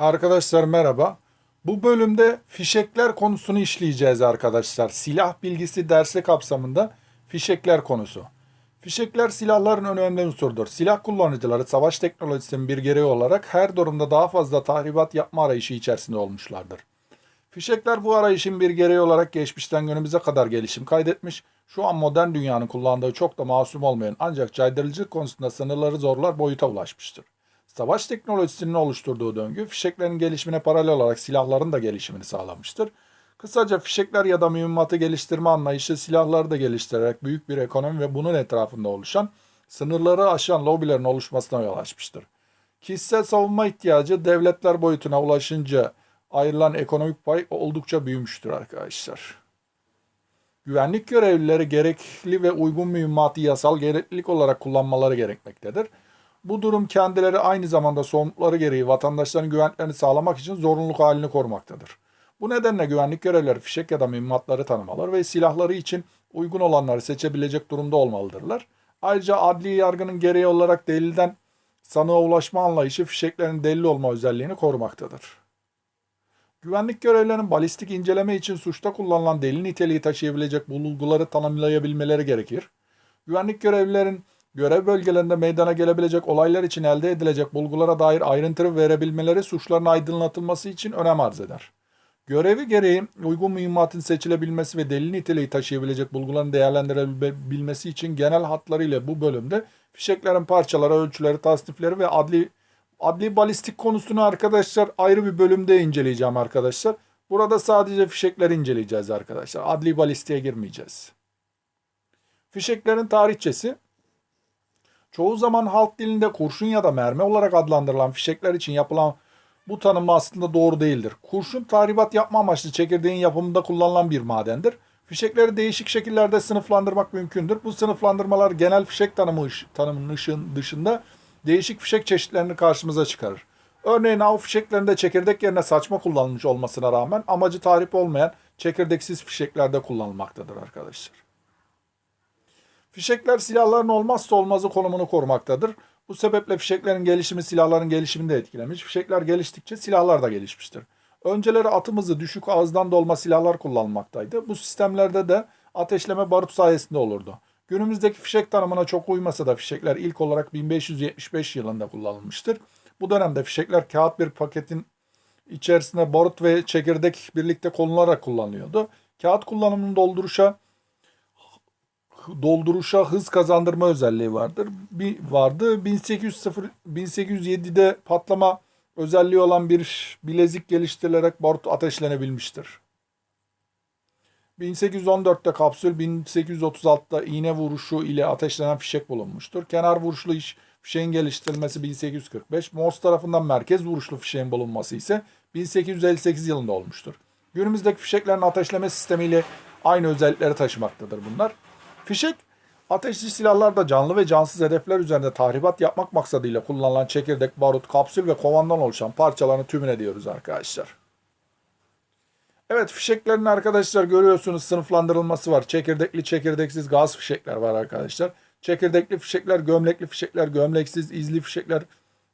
Arkadaşlar merhaba. Bu bölümde fişekler konusunu işleyeceğiz arkadaşlar. Silah bilgisi dersi kapsamında fişekler konusu. Fişekler silahların önemli unsurdur. Silah kullanıcıları savaş teknolojisinin bir gereği olarak her durumda daha fazla tahribat yapma arayışı içerisinde olmuşlardır. Fişekler bu arayışın bir gereği olarak geçmişten günümüze kadar gelişim kaydetmiş. Şu an modern dünyanın kullandığı çok da masum olmayan ancak caydırıcılık konusunda sınırları zorlar boyuta ulaşmıştır. Savaş teknolojisinin oluşturduğu döngü fişeklerin gelişimine paralel olarak silahların da gelişimini sağlamıştır. Kısaca fişekler ya da mühimmatı geliştirme anlayışı silahları da geliştirerek büyük bir ekonomi ve bunun etrafında oluşan sınırları aşan lobilerin oluşmasına yol açmıştır. Kişisel savunma ihtiyacı devletler boyutuna ulaşınca ayrılan ekonomik pay oldukça büyümüştür arkadaşlar. Güvenlik görevlileri gerekli ve uygun mühimmatı yasal gereklilik olarak kullanmaları gerekmektedir. Bu durum kendileri aynı zamanda sorumlulukları gereği vatandaşların güvenliklerini sağlamak için zorunluluk halini korumaktadır. Bu nedenle güvenlik görevlileri fişek ya da mühimmatları tanımaları ve silahları için uygun olanları seçebilecek durumda olmalıdırlar. Ayrıca adli yargının gereği olarak delilden sanığa ulaşma anlayışı fişeklerin delil olma özelliğini korumaktadır. Güvenlik görevlilerinin balistik inceleme için suçta kullanılan delil niteliği taşıyabilecek bulguları tanımlayabilmeleri gerekir. Güvenlik görevlilerin görev bölgelerinde meydana gelebilecek olaylar için elde edilecek bulgulara dair ayrıntı verebilmeleri suçların aydınlatılması için önem arz eder. Görevi gereği uygun mühimmatın seçilebilmesi ve delil niteliği taşıyabilecek bulguların değerlendirebilmesi için genel hatlarıyla bu bölümde fişeklerin parçaları, ölçüleri, tasnifleri ve adli adli balistik konusunu arkadaşlar ayrı bir bölümde inceleyeceğim arkadaşlar. Burada sadece fişekleri inceleyeceğiz arkadaşlar. Adli balistiğe girmeyeceğiz. Fişeklerin tarihçesi Çoğu zaman halk dilinde kurşun ya da mermi olarak adlandırılan fişekler için yapılan bu tanım aslında doğru değildir. Kurşun tahribat yapma amaçlı çekirdeğin yapımında kullanılan bir madendir. Fişekleri değişik şekillerde sınıflandırmak mümkündür. Bu sınıflandırmalar genel fişek tanımı tanımının dışında değişik fişek çeşitlerini karşımıza çıkarır. Örneğin av fişeklerinde çekirdek yerine saçma kullanılmış olmasına rağmen amacı tahrip olmayan çekirdeksiz fişeklerde kullanılmaktadır arkadaşlar. Fişekler silahların olmazsa olmazı konumunu korumaktadır. Bu sebeple fişeklerin gelişimi silahların gelişimini de etkilemiş. Fişekler geliştikçe silahlar da gelişmiştir. Önceleri atımızı düşük ağızdan dolma silahlar kullanılmaktaydı. Bu sistemlerde de ateşleme barut sayesinde olurdu. Günümüzdeki fişek tanımına çok uymasa da fişekler ilk olarak 1575 yılında kullanılmıştır. Bu dönemde fişekler kağıt bir paketin içerisinde barut ve çekirdek birlikte konularak kullanılıyordu. Kağıt kullanımının dolduruşa dolduruşa hız kazandırma özelliği vardır. Bir vardı 1800 1807'de patlama özelliği olan bir bilezik geliştirilerek barut ateşlenebilmiştir. 1814'te kapsül, 1836'da iğne vuruşu ile ateşlenen fişek bulunmuştur. Kenar vuruşlu iş fişeğin geliştirilmesi 1845, Morse tarafından merkez vuruşlu fişeğin bulunması ise 1858 yılında olmuştur. Günümüzdeki fişeklerin ateşleme sistemiyle aynı özellikleri taşımaktadır bunlar. Fişek, ateşli silahlarda canlı ve cansız hedefler üzerinde tahribat yapmak maksadıyla kullanılan çekirdek, barut, kapsül ve kovandan oluşan parçalarını tümüne diyoruz arkadaşlar. Evet fişeklerin arkadaşlar görüyorsunuz sınıflandırılması var. Çekirdekli, çekirdeksiz gaz fişekler var arkadaşlar. Çekirdekli fişekler, gömlekli fişekler, gömleksiz, izli fişekler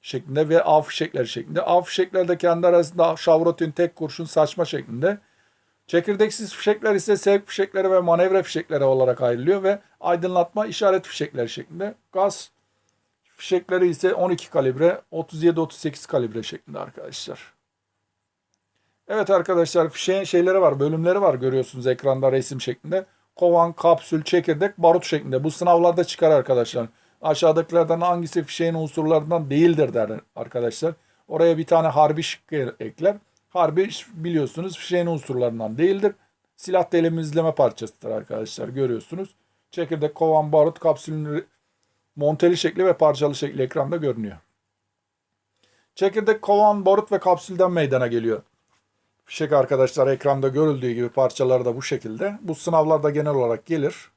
şeklinde ve av fişekleri şeklinde. Av fişekler de kendi arasında şavrotin, tek kurşun, saçma şeklinde. Çekirdeksiz fişekler ise sevk fişekleri ve manevra fişekleri olarak ayrılıyor ve aydınlatma işaret fişekleri şeklinde. Gaz fişekleri ise 12 kalibre, 37-38 kalibre şeklinde arkadaşlar. Evet arkadaşlar fişeğin şeyleri var, bölümleri var görüyorsunuz ekranda resim şeklinde. Kovan, kapsül, çekirdek, barut şeklinde. Bu sınavlarda çıkar arkadaşlar. Aşağıdakilerden hangisi fişeğin unsurlarından değildir der arkadaşlar. Oraya bir tane harbi şık ekler. Harbi biliyorsunuz fişeğin unsurlarından değildir. Silah delimizleme parçasıdır arkadaşlar görüyorsunuz. Çekirdek, kovan, barut, kapsülün monteli şekli ve parçalı şekli ekranda görünüyor. Çekirdek, kovan, barut ve kapsülden meydana geliyor. Fişek arkadaşlar ekranda görüldüğü gibi parçaları da bu şekilde. Bu sınavlarda genel olarak gelir.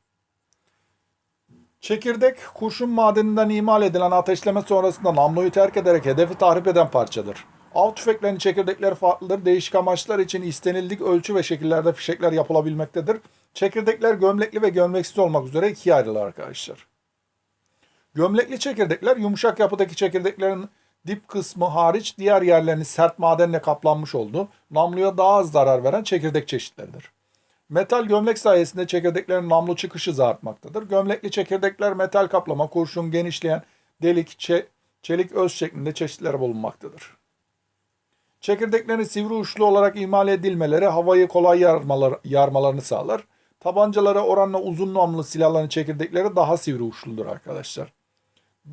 Çekirdek kurşun madeninden imal edilen ateşleme sonrasında namluyu terk ederek hedefi tahrip eden parçadır. Av tüfeklerinin çekirdekleri farklıdır. Değişik amaçlar için istenildik ölçü ve şekillerde fişekler yapılabilmektedir. Çekirdekler gömlekli ve gömleksiz olmak üzere ikiye ayrılır arkadaşlar. Gömlekli çekirdekler yumuşak yapıdaki çekirdeklerin Dip kısmı hariç diğer yerlerini sert madenle kaplanmış oldu. Namluya daha az zarar veren çekirdek çeşitleridir. Metal gömlek sayesinde çekirdeklerin namlu çıkışı hızı artmaktadır. Gömlekli çekirdekler metal kaplama, kurşun, genişleyen, delik, çe- çelik öz şeklinde çeşitleri bulunmaktadır. Çekirdeklerin sivri uçlu olarak imal edilmeleri havayı kolay yarmalar, yarmalarını sağlar. Tabancalara oranla uzun namlu silahların çekirdekleri daha sivri uçludur arkadaşlar.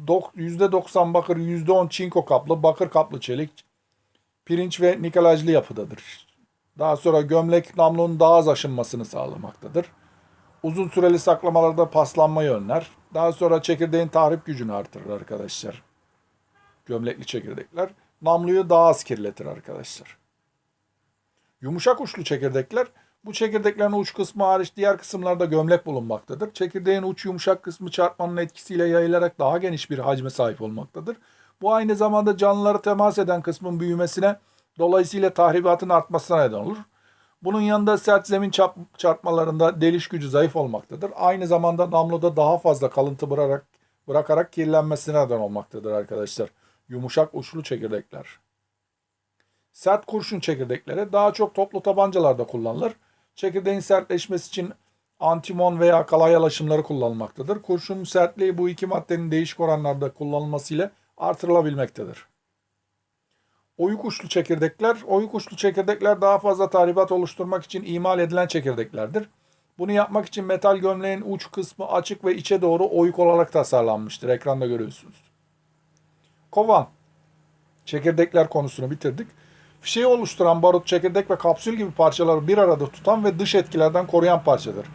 Dok- %90 bakır, %10 çinko kaplı, bakır kaplı çelik, pirinç ve nikelajlı yapıdadır. Daha sonra gömlek namlunun daha az aşınmasını sağlamaktadır. Uzun süreli saklamalarda paslanmayı önler. Daha sonra çekirdeğin tahrip gücünü artırır arkadaşlar. Gömlekli çekirdekler namluyu daha az kirletir arkadaşlar. Yumuşak uçlu çekirdekler bu çekirdeklerin uç kısmı hariç diğer kısımlarda gömlek bulunmaktadır. Çekirdeğin uç yumuşak kısmı çarpmanın etkisiyle yayılarak daha geniş bir hacme sahip olmaktadır. Bu aynı zamanda canlılara temas eden kısmın büyümesine dolayısıyla tahribatın artmasına neden olur. Bunun yanında sert zemin çarp- çarpmalarında deliş gücü zayıf olmaktadır. Aynı zamanda namluda daha fazla kalıntı bırakarak, bırakarak kirlenmesine neden olmaktadır arkadaşlar. Yumuşak uçlu çekirdekler. Sert kurşun çekirdekleri daha çok toplu tabancalarda kullanılır. Çekirdeğin sertleşmesi için antimon veya kalay alaşımları kullanılmaktadır. Kurşunun sertliği bu iki maddenin değişik oranlarda kullanılmasıyla artırılabilmektedir. Oyuk uçlu çekirdekler, oyuk uçlu çekirdekler daha fazla tahribat oluşturmak için imal edilen çekirdeklerdir. Bunu yapmak için metal gömleğin uç kısmı açık ve içe doğru oyuk olarak tasarlanmıştır. Ekranda görüyorsunuz. Kovan. Çekirdekler konusunu bitirdik. Fişeği oluşturan barut, çekirdek ve kapsül gibi parçaları bir arada tutan ve dış etkilerden koruyan parçadır.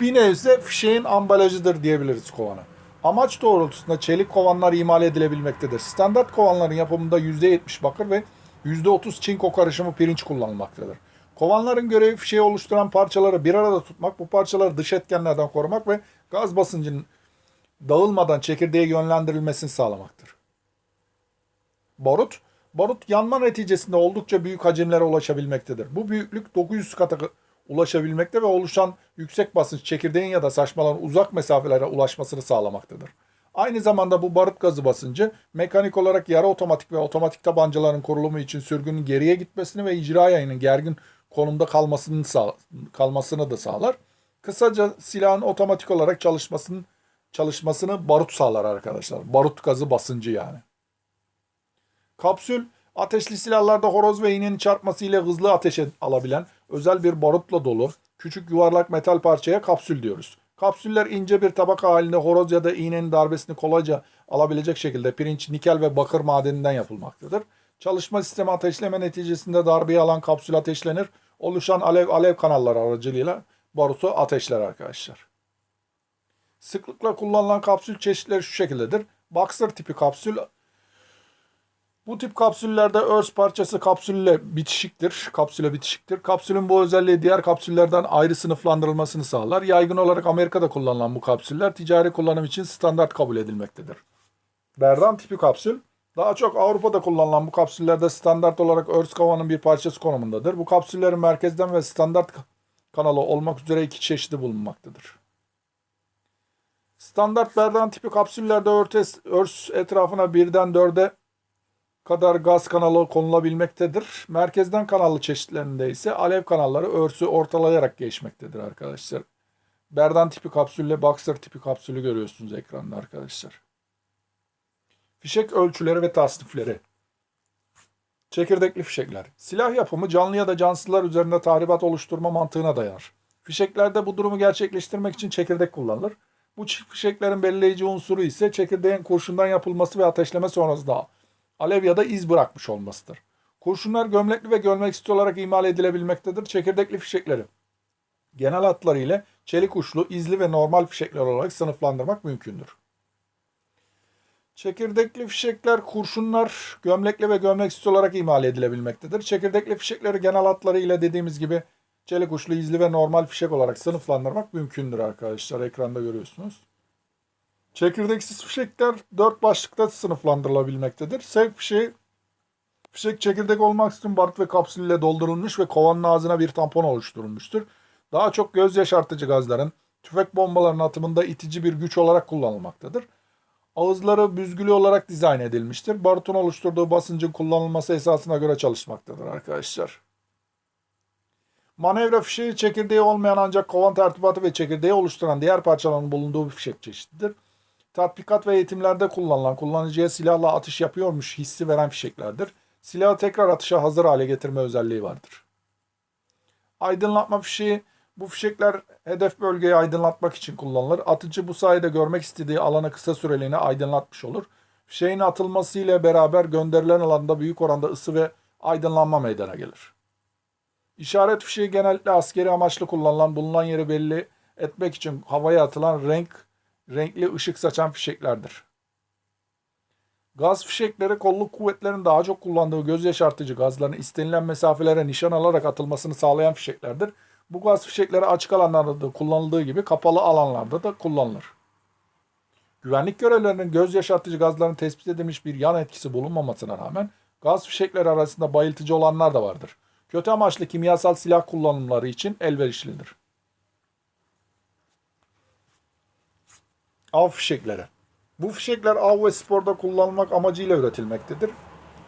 Bir nevse fişeğin ambalajıdır diyebiliriz kovanı. Amaç doğrultusunda çelik kovanlar imal edilebilmektedir. Standart kovanların yapımında %70 bakır ve %30 çinko karışımı pirinç kullanılmaktadır. Kovanların görevi fişeği oluşturan parçaları bir arada tutmak, bu parçaları dış etkenlerden korumak ve gaz basıncının dağılmadan çekirdeğe yönlendirilmesini sağlamaktır. Barut, barut yanma neticesinde oldukça büyük hacimlere ulaşabilmektedir. Bu büyüklük 900 kata ulaşabilmekte ve oluşan yüksek basınç çekirdeğin ya da saçmaların uzak mesafelere ulaşmasını sağlamaktadır. Aynı zamanda bu barut gazı basıncı mekanik olarak yarı otomatik ve otomatik tabancaların kurulumu için sürgünün geriye gitmesini ve icra yayının gergin konumda kalmasını sağ, kalmasını da sağlar. Kısaca silahın otomatik olarak çalışmasının çalışmasını barut sağlar arkadaşlar. Barut gazı basıncı yani. Kapsül ateşli silahlarda horoz ve iğnenin çarpması ile hızlı ateşe alabilen özel bir barutla dolu küçük yuvarlak metal parçaya kapsül diyoruz. Kapsüller ince bir tabaka halinde horoz ya da iğnenin darbesini kolayca alabilecek şekilde pirinç, nikel ve bakır madeninden yapılmaktadır. Çalışma sistemi ateşleme neticesinde darbeyi alan kapsül ateşlenir. Oluşan alev alev kanalları aracılığıyla barutu ateşler arkadaşlar. Sıklıkla kullanılan kapsül çeşitleri şu şekildedir. Boxer tipi kapsül bu tip kapsüllerde örs parçası kapsülle bitişiktir. Kapsüle bitişiktir. Kapsülün bu özelliği diğer kapsüllerden ayrı sınıflandırılmasını sağlar. Yaygın olarak Amerika'da kullanılan bu kapsüller ticari kullanım için standart kabul edilmektedir. Berdan tipi kapsül daha çok Avrupa'da kullanılan bu kapsüllerde standart olarak örs kovanın bir parçası konumundadır. Bu kapsüllerin merkezden ve standart kanalı olmak üzere iki çeşidi bulunmaktadır. Standart berdan tipi kapsüllerde örtes, örs etrafına birden dörde kadar gaz kanalı konulabilmektedir. Merkezden kanallı çeşitlerinde ise alev kanalları örsü ortalayarak geçmektedir arkadaşlar. Berdan tipi kapsülle Boxer tipi kapsülü görüyorsunuz ekranda arkadaşlar. Fişek ölçüleri ve tasnifleri. Çekirdekli fişekler. Silah yapımı canlı ya da cansızlar üzerinde tahribat oluşturma mantığına dayanır. Fişeklerde bu durumu gerçekleştirmek için çekirdek kullanılır. Bu çift fişeklerin belirleyici unsuru ise çekirdeğin kurşundan yapılması ve ateşleme sonrasında alev ya da iz bırakmış olmasıdır. Kurşunlar gömlekli ve gömleksiz olarak imal edilebilmektedir. Çekirdekli fişekleri genel hatları ile çelik uçlu, izli ve normal fişekler olarak sınıflandırmak mümkündür. Çekirdekli fişekler kurşunlar gömlekli ve gömleksiz olarak imal edilebilmektedir. Çekirdekli fişekleri genel hatları ile dediğimiz gibi çelik uçlu, izli ve normal fişek olarak sınıflandırmak mümkündür arkadaşlar. Ekranda görüyorsunuz. Çekirdeksiz fişekler dört başlıkta sınıflandırılabilmektedir. Sevk fişeği fişek çekirdek olmaksızın barut ve kapsül doldurulmuş ve kovanın ağzına bir tampon oluşturulmuştur. Daha çok göz yaşartıcı gazların tüfek bombalarının atımında itici bir güç olarak kullanılmaktadır. Ağızları büzgülü olarak dizayn edilmiştir. Barutun oluşturduğu basıncın kullanılması esasına göre çalışmaktadır arkadaşlar. Manevra fişeği çekirdeği olmayan ancak kovan tertibatı ve çekirdeği oluşturan diğer parçaların bulunduğu bir fişek çeşididir. Tatbikat ve eğitimlerde kullanılan kullanıcıya silahla atış yapıyormuş hissi veren fişeklerdir. Silahı tekrar atışa hazır hale getirme özelliği vardır. Aydınlatma fişeği bu fişekler hedef bölgeyi aydınlatmak için kullanılır. Atıcı bu sayede görmek istediği alanı kısa süreliğine aydınlatmış olur. Fişeğin atılması ile beraber gönderilen alanda büyük oranda ısı ve aydınlanma meydana gelir. İşaret fişeği genellikle askeri amaçlı kullanılan bulunan yeri belli etmek için havaya atılan renk renkli ışık saçan fişeklerdir. Gaz fişekleri kolluk kuvvetlerinin daha çok kullandığı göz yaşartıcı gazların istenilen mesafelere nişan alarak atılmasını sağlayan fişeklerdir. Bu gaz fişekleri açık alanlarda da kullanıldığı gibi kapalı alanlarda da kullanılır. Güvenlik görevlilerinin göz yaşartıcı gazların tespit edilmiş bir yan etkisi bulunmamasına rağmen gaz fişekleri arasında bayıltıcı olanlar da vardır. Kötü amaçlı kimyasal silah kullanımları için elverişlidir. Av fişekleri. Bu fişekler av ve sporda kullanılmak amacıyla üretilmektedir.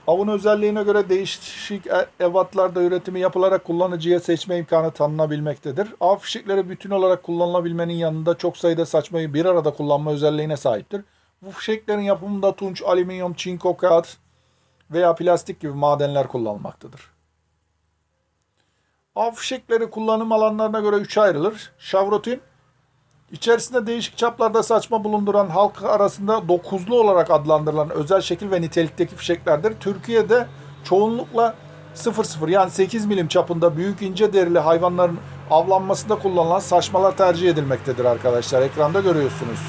Avın özelliğine göre değişik e- evatlarda üretimi yapılarak kullanıcıya seçme imkanı tanınabilmektedir. Av fişekleri bütün olarak kullanılabilmenin yanında çok sayıda saçmayı bir arada kullanma özelliğine sahiptir. Bu fişeklerin yapımında tunç, alüminyum, çinko, kağıt veya plastik gibi madenler kullanılmaktadır. Av fişekleri kullanım alanlarına göre üçe ayrılır. Şavrotin, İçerisinde değişik çaplarda saçma bulunduran halk arasında dokuzlu olarak adlandırılan özel şekil ve nitelikteki fişeklerdir. Türkiye'de çoğunlukla 00 yani 8 milim çapında büyük ince derili hayvanların avlanmasında kullanılan saçmalar tercih edilmektedir arkadaşlar. Ekranda görüyorsunuz.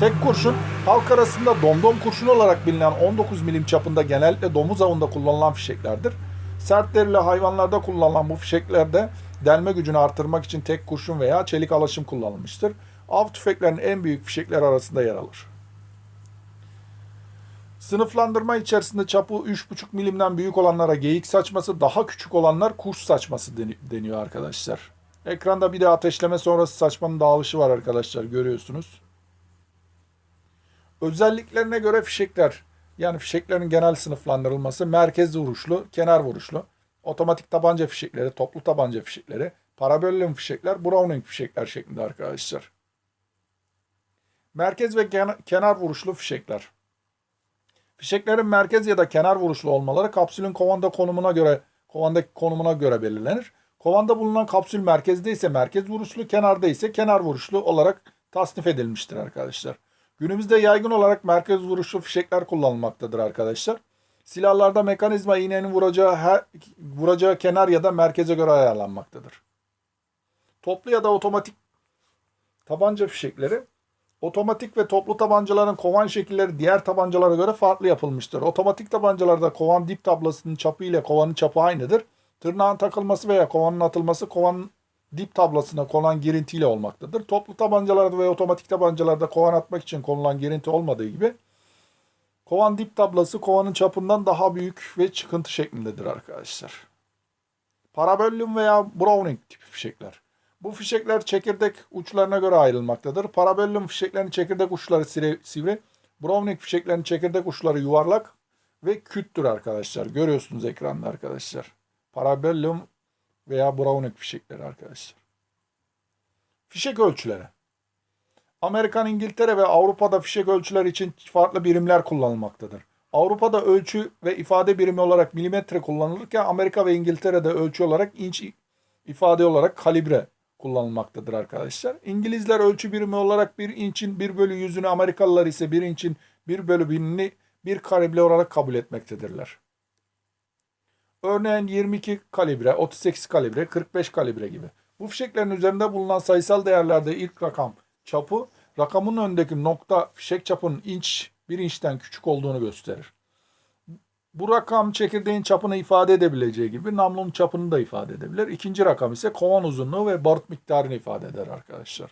Tek kurşun halk arasında domdom kurşun olarak bilinen 19 milim çapında genellikle domuz avında kullanılan fişeklerdir. Sert derili hayvanlarda kullanılan bu fişeklerde delme gücünü artırmak için tek kurşun veya çelik alaşım kullanılmıştır. Av tüfeklerinin en büyük fişekler arasında yer alır. Sınıflandırma içerisinde çapı 3,5 milimden büyük olanlara geyik saçması, daha küçük olanlar kuş saçması deniyor arkadaşlar. Ekranda bir de ateşleme sonrası saçmanın dağılışı var arkadaşlar görüyorsunuz. Özelliklerine göre fişekler yani fişeklerin genel sınıflandırılması merkez vuruşlu, kenar vuruşlu, otomatik tabanca fişekleri, toplu tabanca fişekleri, parabellum fişekler, Browning fişekler şeklinde arkadaşlar. Merkez ve kenar vuruşlu fişekler. Fişeklerin merkez ya da kenar vuruşlu olmaları kapsülün kovanda konumuna göre kovandaki konumuna göre belirlenir. Kovanda bulunan kapsül merkezde ise merkez vuruşlu, kenarda ise kenar vuruşlu olarak tasnif edilmiştir arkadaşlar. Günümüzde yaygın olarak merkez vuruşlu fişekler kullanılmaktadır arkadaşlar. Silahlarda mekanizma iğnenin vuracağı, her, vuracağı kenar ya da merkeze göre ayarlanmaktadır. Toplu ya da otomatik tabanca fişekleri Otomatik ve toplu tabancaların kovan şekilleri diğer tabancalara göre farklı yapılmıştır. Otomatik tabancalarda kovan dip tablasının çapı ile kovanın çapı aynıdır. Tırnağın takılması veya kovanın atılması kovanın dip tablasına konan girintiyle olmaktadır. Toplu tabancalarda ve otomatik tabancalarda kovan atmak için konulan girinti olmadığı gibi kovan dip tablası kovanın çapından daha büyük ve çıkıntı şeklindedir arkadaşlar. Parabellum veya Browning tipi fişekler. Bu fişekler çekirdek uçlarına göre ayrılmaktadır. Parabellum fişeklerin çekirdek uçları sivri, Browning fişeklerin çekirdek uçları yuvarlak ve küttür arkadaşlar. Görüyorsunuz ekranda arkadaşlar. Parabellum veya Browning fişekleri arkadaşlar. Fişek ölçüleri. Amerikan, İngiltere ve Avrupa'da fişek ölçüleri için farklı birimler kullanılmaktadır. Avrupa'da ölçü ve ifade birimi olarak milimetre kullanılırken Amerika ve İngiltere'de ölçü olarak inç ifade olarak kalibre kullanılmaktadır arkadaşlar. İngilizler ölçü birimi olarak bir inçin 1 bölü yüzünü Amerikalılar ise bir inçin 1 bölü binini bir kalibre olarak kabul etmektedirler. Örneğin 22 kalibre, 38 kalibre, 45 kalibre gibi. Bu fişeklerin üzerinde bulunan sayısal değerlerde ilk rakam çapı, rakamın önündeki nokta fişek çapının inç, bir inçten küçük olduğunu gösterir. Bu rakam çekirdeğin çapını ifade edebileceği gibi namlunun çapını da ifade edebilir. İkinci rakam ise kovan uzunluğu ve barut miktarını ifade eder arkadaşlar.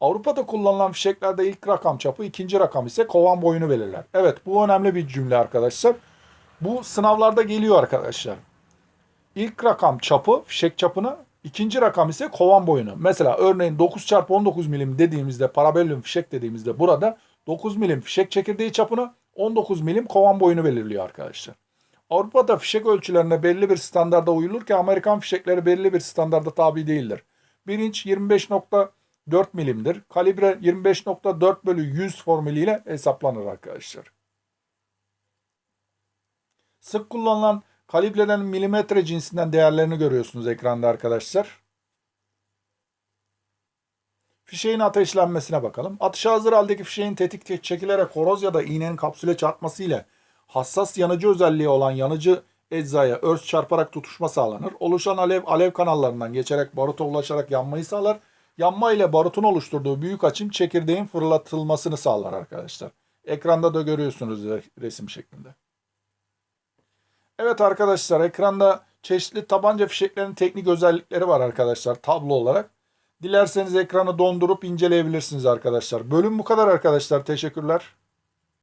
Avrupa'da kullanılan fişeklerde ilk rakam çapı, ikinci rakam ise kovan boyunu belirler. Evet bu önemli bir cümle arkadaşlar. Bu sınavlarda geliyor arkadaşlar. İlk rakam çapı, fişek çapını, ikinci rakam ise kovan boyunu. Mesela örneğin 9 çarpı 19 milim dediğimizde, parabellum fişek dediğimizde burada 9 milim fişek çekirdeği çapını, 19 milim kovan boyunu belirliyor arkadaşlar. Avrupa'da fişek ölçülerine belli bir standarda uyulurken Amerikan fişekleri belli bir standarda tabi değildir. 1 inç 25.4 milimdir. Kalibre 25.4 bölü 100 formülüyle hesaplanır arkadaşlar. Sık kullanılan kalibrelerin milimetre cinsinden değerlerini görüyorsunuz ekranda arkadaşlar. Fişeğin ateşlenmesine bakalım. Atışa hazır haldeki fişeğin tetik çekilerek horoz ya da iğnenin kapsüle çarpması ile hassas yanıcı özelliği olan yanıcı eczaya örs çarparak tutuşma sağlanır. Oluşan alev alev kanallarından geçerek baruta ulaşarak yanmayı sağlar. Yanma ile barutun oluşturduğu büyük açım çekirdeğin fırlatılmasını sağlar arkadaşlar. Ekranda da görüyorsunuz re- resim şeklinde. Evet arkadaşlar ekranda çeşitli tabanca fişeklerinin teknik özellikleri var arkadaşlar tablo olarak. Dilerseniz ekranı dondurup inceleyebilirsiniz arkadaşlar. Bölüm bu kadar arkadaşlar. Teşekkürler.